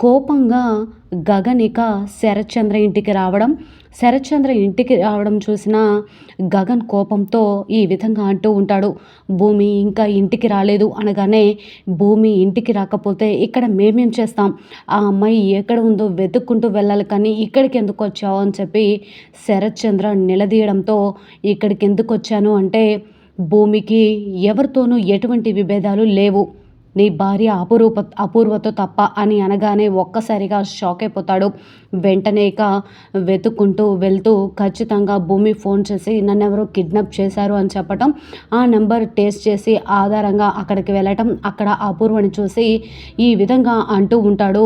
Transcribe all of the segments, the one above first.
కోపంగా గగన్ ఇక శరత్చంద్ర ఇంటికి రావడం శరత్చంద్ర ఇంటికి రావడం చూసిన గగన్ కోపంతో ఈ విధంగా అంటూ ఉంటాడు భూమి ఇంకా ఇంటికి రాలేదు అనగానే భూమి ఇంటికి రాకపోతే ఇక్కడ మేమేం చేస్తాం? ఆ అమ్మాయి ఎక్కడ ఉందో వెతుక్కుంటూ వెళ్ళాలి కానీ ఇక్కడికి ఎందుకు వచ్చావు? అని చెప్పి శరత్చంద్ర నిలదీయడంతో ఇక్కడికి ఎందుకు వచ్చాను? అంటే భూమికి ఎవరితోనూ ఎటువంటి విభేదాలు లేవు. నీ భార్య అపూర్వ అపూర్వతో తప్ప అని అనగానే ఒక్కసారిగా షాక్ అయిపోతాడు. వెంటనే ఇక వెతుక్కుంటూ వెళ్తూ ఖచ్చితంగా భూమి ఫోన్ చేసి నన్ను ఎవరో కిడ్నాప్ చేశారు అని చెప్పటం ఆ నెంబర్ టేస్ట్ చేసి ఆధారంగా అక్కడికి వెళ్ళటం అక్కడ అపూర్వని చూసి ఈ విధంగా అంటూ ఉంటాడు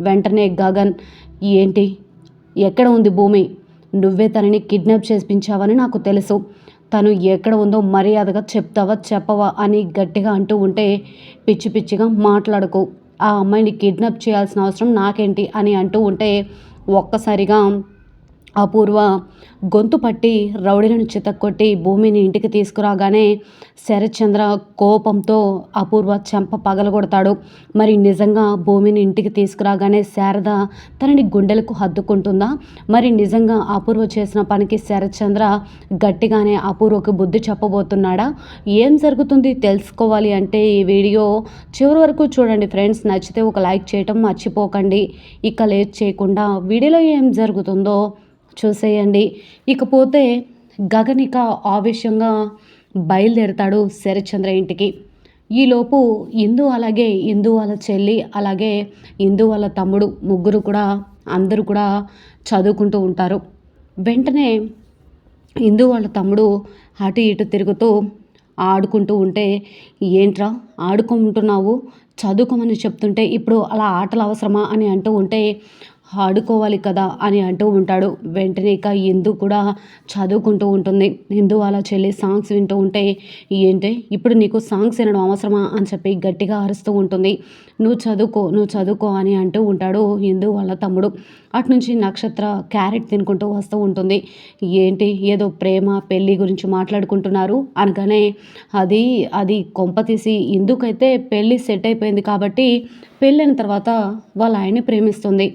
వెంటనే గగన్. ఏంటి? ఎక్కడ ఉంది భూమి? నువ్వే తనని కిడ్నాప్ చేపించావని నాకు తెలుసు. తను ఎక్కడ ఉందో మర్యాదగా చెప్తావా చెప్పవా అని గట్టిగా అంటూ ఉంటే పిచ్చి పిచ్చిగా మాట్లాడకు. ఆ అమ్మాయిని కిడ్నాప్ చేయాల్సిన అవసరం నాకేంటి అని అంటూ ఉంటే ఒక్కసారిగా అపూర్వ గొంతు పట్టి రౌడీలను చితక్కొట్టి భూమిని ఇంటికి తీసుకురాగానే శరత్చంద్ర కోపంతో అపూర్వ చెంప పగలగొడతాడు. మరి నిజంగా భూమిని ఇంటికి తీసుకురాగానే శారద తనని గుండెలకు హద్దుకుంటుందా? మరి నిజంగా అపూర్వ చేసిన పనికి శరత్చంద్ర గట్టిగానే అపూర్వకు బుద్ధి చెప్పబోతున్నాడా? ఏం జరుగుతుంది తెలుసుకోవాలి అంటే ఈ వీడియో చివరి వరకు చూడండి ఫ్రెండ్స్. నచ్చితే ఒక లైక్ చేయటం మర్చిపోకండి. ఇక లేట్ చేయకుండా వీడియోలో ఏం జరుగుతుందో చూసేయండి. ఇకపోతే గగనిక ఆవేశంగా బయలుదేరతాడు శరత్చంద్ర ఇంటికి. ఈలోపు ఇందు అలాగే ఇందు వాళ్ళ చెల్లి అలాగే ఇందు వాళ్ళ తమ్ముడు ముగ్గురు కూడా అందరూ కూడా చదువుకుంటూ ఉంటారు. వెంటనే ఇందు వాళ్ళ తమ్ముడు అటు ఇటు తిరుగుతూ ఆడుకుంటూ ఉంటే ఏంట్రా ఆడుకుంటున్నావు? చదువుకోమని చెప్తుంటే ఇప్పుడు అలా ఆటలు అవసరమా? అని అంటూ ఉంటే ఆడుకోవాలి కదా అని అంటూ ఉంటాడు. వెంటనే ఇక ఇందు కూడా చదువుకుంటూ ఉంటుంది. ఇందు వాళ్ళ చెల్లి సాంగ్స్ వింటూ ఉంటే ఏంటి ఇప్పుడు నీకు సాంగ్స్ వినడం అవసరమా? అని చెప్పి గట్టిగా అరుస్తూ ఉంటుంది. నువ్వు చదువుకో నువ్వు చదువుకో అని అంటూ ఉంటాడు ఇందు వాళ్ళ తమ్ముడు. అటు నుంచి నక్షత్ర క్యారెట్ తినుకుంటూ వస్తూ ఉంటుంది. ఏంటి ఏదో ప్రేమ పెళ్ళి గురించి మాట్లాడుకుంటున్నారు? అనగానే అది అది కొంప తీసి ఇందుకైతే పెళ్ళి సెట్ అయిపోయింది కాబట్టి పెళ్ళైన తర్వాత వాళ్ళ ఆయన్ని ప్రేమిస్తుంది.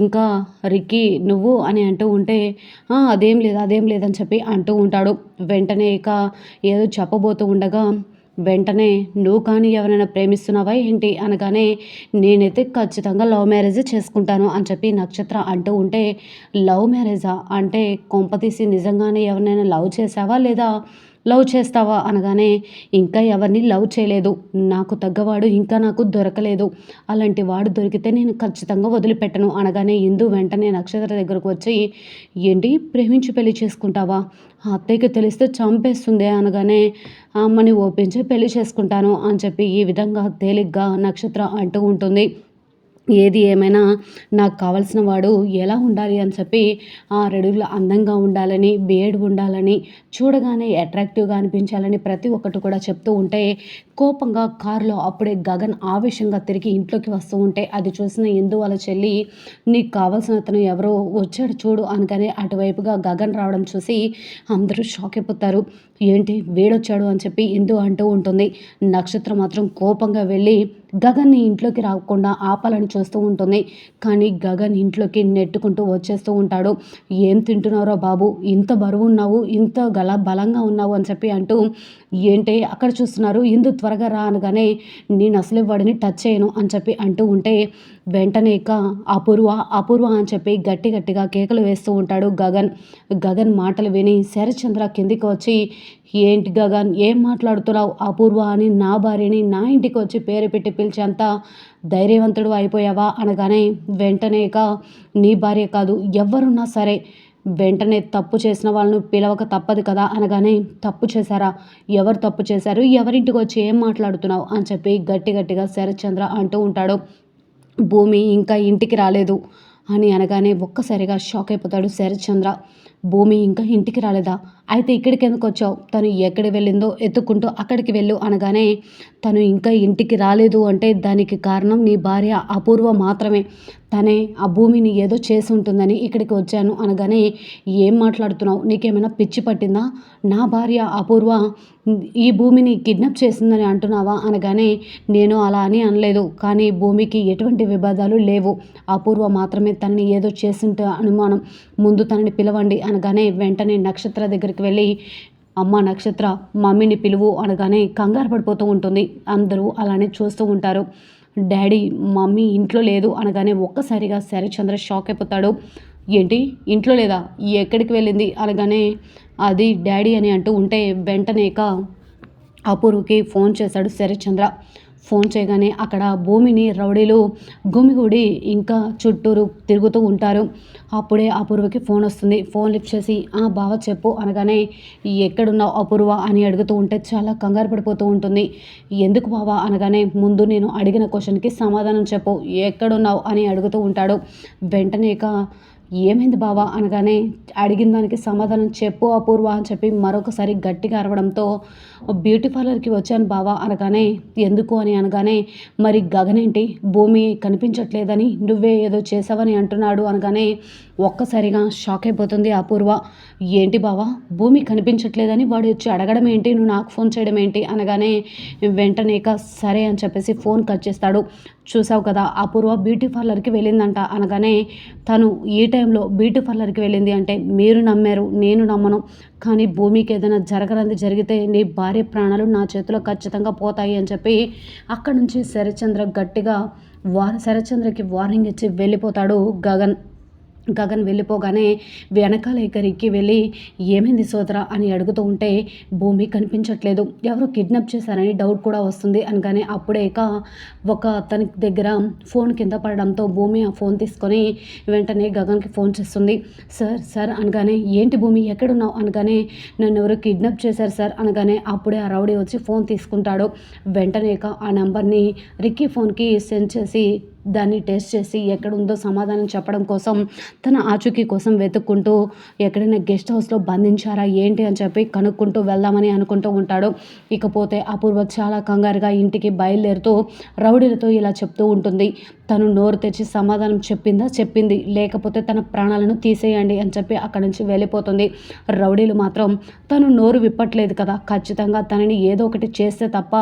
ఇంకా రిక్కి నువ్వు అని అంటూ ఉంటే అదేం లేదు అదేం లేదని చెప్పి అంటూ ఉంటాడు. వెంటనే ఇక ఏదో చెప్పబోతూ ఉండగా వెంటనే నువ్వు కానీ ఎవరైనా ప్రేమిస్తున్నావా ఏంటి? అనగానే నేనైతే ఖచ్చితంగా లవ్ మ్యారేజ్ చేసుకుంటాను అని చెప్పి నక్షత్ర అంటూ ఉంటే లవ్ మ్యారేజా? అంటే కొంపతీసి నిజంగానే ఎవరినైనా లవ్ చేసావా లేదా? లవ్ చేస్తావా అనగానే ఇంకా ఎవరిని లవ్ చేయలేదు. నాకు తగ్గవాడు ఇంకా నాకు దొరకలేదు. అలాంటి వాడు దొరికితే నేను ఖచ్చితంగా వదిలిపెట్టను. అనగానే ఇందు వెంటనే నక్షత్ర దగ్గరకు వచ్చి ఏంటి ప్రేమించి పెళ్ళి చేసుకుంటావా? అత్తయ్యకి తెలిస్తే చంపేస్తుంది అనగానే అమ్మని ఓపించి పెళ్ళి చేసుకుంటాను అని చెప్పి ఈ విధంగా తేలిగ్గా నక్షత్ర అంటూ ఉంటుంది. ఏది ఏమైనా నాకు కావాల్సిన వాడు ఎలా ఉండాలి అని చెప్పి ఆ రెడీలో అందంగా ఉండాలని బేడ్ ఉండాలని చూడగానే అట్రాక్టివ్గా అనిపించాలని ప్రతి ఒక్కటి కూడా చెప్తూ ఉంటే కోపంగా కారులో అప్పుడే గగన్ ఆవేశంగా తిరిగి ఇంట్లోకి వస్తూ ఉంటే అది చూసిన ఎందు వాళ్ళ చెల్లి నీకు కావాల్సిన అతను ఎవరో వచ్చాడు చూడు అనగానే అటువైపుగా గగన్ రావడం చూసి అందరూ షాక్ అయిపోతారు. ఏంటి? వేడొచ్చాడు అని చెప్పి ఎందు అంటూ ఉంటుంది. నక్షత్రం మాత్రం కోపంగా వెళ్ళి గగన్ని ఇంట్లోకి రాకుండా ఆపాలని చూస్తూ ఉంటుంది. కానీ గగన్ ఇంట్లోకి నెట్టుకుంటూ వచ్చేస్తూ ఉంటాడు. ఏం తింటున్నారో బాబు? ఇంత బరువు ఉన్నావు ఇంత గల బలంగా ఉన్నావు? అని చెప్పి అంటూ ఏంటి అక్కడ చూస్తున్నారు? ఇందు త్వరగా రా అనగానే నేను అసలు వాడిని టచ్ చేయను అని చెప్పి అంటూ ఉంటే వెంటనే ఇక అపూర్వ అపూర్వ అని చెప్పి గట్టి గట్టిగా కేకలు వేస్తూ ఉంటాడు గగన్. గగన్ మాటలు విని శరచంద్ర కిందికి వచ్చి ఏంటి గగన్ ఏం మాట్లాడుతున్నావు? అపూర్వ అని నా భార్యని నా ఇంటికి వచ్చి పేరు పెట్టి పిలిచేంత ధైర్యవంతుడు అయిపోయావా? అనగానే వెంటనే ఇక నీ భార్య కాదు ఎవరున్నా సరే వెంటనే తప్పు చేసిన వాళ్ళను పిలవక తప్పదు కదా? అనగానే తప్పు చేశారా? ఎవరు తప్పు చేశారు? ఎవరింటికి వచ్చి ఏం మాట్లాడుతున్నావు? అని చెప్పి గట్టి గట్టిగా శరత్చంద్ర అంటూ ఉంటాడు. భూమి ఇంకా ఇంటికి రాలేదు అని అనగానే ఒక్కసారిగా షాక్ అయిపోతాడు శరత్చంద్ర. భూమి ఇంకా ఇంటికి రాలేదా? అయితే ఇక్కడికి ఎందుకు వచ్చావు? తను ఎక్కడ వెళ్ళిందో ఎత్తుక్కుంటూ అక్కడికి వెళ్ళు అనగానే తను ఇంకా ఇంటికి రాలేదు అంటే దానికి కారణం నీ భార్య అపూర్వ మాత్రమే. తనే ఆ భూమిని ఏదో చేసి ఉంటుందని ఇక్కడికి వచ్చాను అనగానే ఏం మాట్లాడుతున్నావు? నీకేమైనా పిచ్చి పట్టిందా? నా భార్య అపూర్వ ఈ భూమిని కిడ్నాప్ చేసిందని అంటున్నావా? అనగానే నేను అలా అని అనలేదు. కానీ భూమికి ఎటువంటి విభేదాలు లేవు. అపూర్వ మాత్రమే తనని ఏదో చేసింటే అనుమానం. ముందు తనని పిలవండి అని అనగానే వెంటనే నక్షత్ర దగ్గరికి వెళ్ళి అమ్మ నక్షత్ర మమ్మీని పిలువు అనగానే కంగారు పడిపోతూ ఉంటుంది. అందరూ అలానే చూస్తూ ఉంటారు. డాడీ మమ్మీ ఇంట్లో లేదు అనగానే ఒక్కసారిగా శరచంద్ర షాక్ అయిపోతాడు. ఏంటి? ఇంట్లో లేదా? ఎక్కడికి వెళ్ళింది? అనగానే అది డాడీ అని అంటూ ఉంటే వెంటనేక అపూర్వకి ఫోన్ చేశాడు శరచంద్ర ఫోన్ చేయగానే అక్కడ భూమిని రౌడీలు గుమిగూడి ఇంకా చుట్టూరు తిరుగుతూ ఉంటారు. అప్పుడే అపూర్వకి ఫోన్ వస్తుంది. ఫోన్ లిఫ్ట్ చేసి ఆ బావ చెప్పు అనగానే ఎక్కడున్నావు అపూర్వ? అని అడుగుతూ ఉంటే చాలా కంగారు పడిపోతూ ఉంటుంది. ఎందుకు బావా? అనగానే ముందు నేను అడిగిన క్వశ్చన్కి సమాధానం చెప్పు. ఎక్కడున్నావు? అని అడుగుతూ ఉంటాడు. వెంటనే ఇక ఏమైంది బావా అనగానే అడిగిన దానికి సమాధానం చెప్పు అపూర్వ అని చెప్పి మరొకసారి గట్టిగా అరవడంతో బ్యూటీ పార్లర్కి వచ్చాను బావా అనగానే ఎందుకు? అని అనగానే మరి గగనేంటి? భూమి కనిపించట్లేదని నువ్వే ఏదో చేసావని అంటున్నాడు అనగానే ఒక్కసారిగా షాక్ అయిపోతుంది అపూర్వ. ఏంటి బావా? భూమి కనిపించట్లేదని వాడు వచ్చి అడగడం ఏంటి? నువ్వు నాకు ఫోన్ చేయడం ఏంటి? అనగానే వెంటనే సరే అని చెప్పేసి ఫోన్ కట్ చేస్తాడు. చూసావు కదా అపూర్వ బ్యూటీ పార్లర్కి వెళ్ళిందంట. అనగానే తను ఈ టైంలో బ్యూటీ పార్లర్కి వెళ్ళింది అంటే మీరు నమ్మారు నేను నమ్మను. కానీ భూమికి ఏదైనా జరగరంది జరిగితే నీ భార్య ప్రాణాలు నా చేతిలో ఖచ్చితంగా పోతాయి అని చెప్పి అక్కడి నుంచి శరచంద్ర గట్టిగా వార్ శరచంద్రకి వార్నింగ్ ఇచ్చి వెళ్ళిపోతాడు గగన్. గగన్ వెళ్ళిపోగానే వెనకాల ఎక్కరికి వెళ్ళి ఏమైంది సోదరా? అని అడుగుతూ ఉంటే భూమి కనిపించట్లేదు. ఎవరు కిడ్నాప్ చేశారని డౌట్ కూడా వస్తుంది అనగానే అప్పుడే ఇక ఒక అతని దగ్గర ఫోన్ కింద పడడంతో భూమి ఆ ఫోన్ తీసుకొని వెంటనే గగన్కి ఫోన్ చేస్తుంది. సార్ సార్ అనగానే ఏంటి భూమి ఎక్కడున్నావు? అనగానే నన్ను ఎవరు కిడ్నాప్ చేశారు సార్ అనగానే అప్పుడే ఆ రౌడీ వచ్చి ఫోన్ తీసుకుంటాడు. వెంటనే ఇక ఆ నెంబర్ని రిక్కీ ఫోన్కి సెండ్ చేసి దాన్ని టెస్ట్ చేసి ఎక్కడుందో సమాధానం చెప్పడం కోసం తన ఆచూకీ కోసం వెతుక్కుంటూ ఎక్కడైనా గెస్ట్ హౌస్లో బంధించారా ఏంటి అని చెప్పి కనుక్కుంటూ వెళ్దామని అనుకుంటూ ఉంటాడు. ఇకపోతే అపూర్వ చాలా కంగారుగా ఇంటికి బయలుదేరుతూ రౌడీలతో ఇలా చెప్తూ ఉంటుంది. తను నోరు తెచ్చి సమాధానం చెప్పిందా? చెప్పింది. లేకపోతే తన ప్రాణాలను తీసేయండి అని చెప్పి అక్కడి నుంచి వెళ్ళిపోతుంది. రౌడీలు మాత్రం తను నోరు విప్పట్లేదు కదా. ఖచ్చితంగా తనని ఏదో ఒకటి చేస్తే తప్ప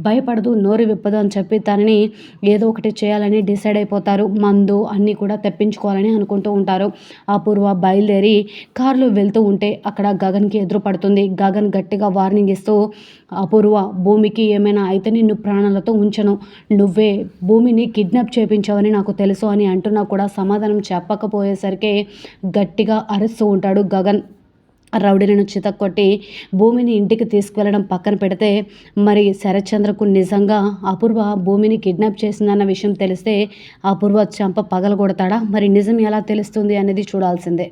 భయపడదు నోరు విప్పదు అని చెప్పి తనని ఏదో ఒకటి చేయాలని డిసైడ్ అయిపోతారు. మందు అన్నీ కూడా తెప్పించుకోవాలని అనుకుంటూ ఉంటారు. అపూర్వ బయలుదేరి కారులో వెళ్తూ ఉంటే అక్కడ గగన్కి ఎదురు పడుతుంది గగన్ గట్టిగా వార్నింగ్ ఇస్తూ అపూర్వ భూమికి ఏమైనా అయితే నిన్ను ప్రాణాలతో ఉంచను. నువ్వే భూమిని కిడ్నాప్ చే చేపించావని నాకు తెలుసు అని అంటున్నా కూడా సమాధానం చెప్పకపోయేసరికి గట్టిగా అరుస్తూ ఉంటాడు గగన్. రౌడీలను చితక్కొట్టి భూమిని ఇంటికి తీసుకువెళ్ళడం పక్కన పెడితే మరి శరత్చంద్రకు నిజంగా అపూర్వ భూమిని కిడ్నాప్ చేసిందన్న విషయం తెలిస్తే అపూర్వ చంప పగలగొడతాడా? మరి నిజం ఎలా తెలుస్తుంది అనేది చూడాల్సిందే.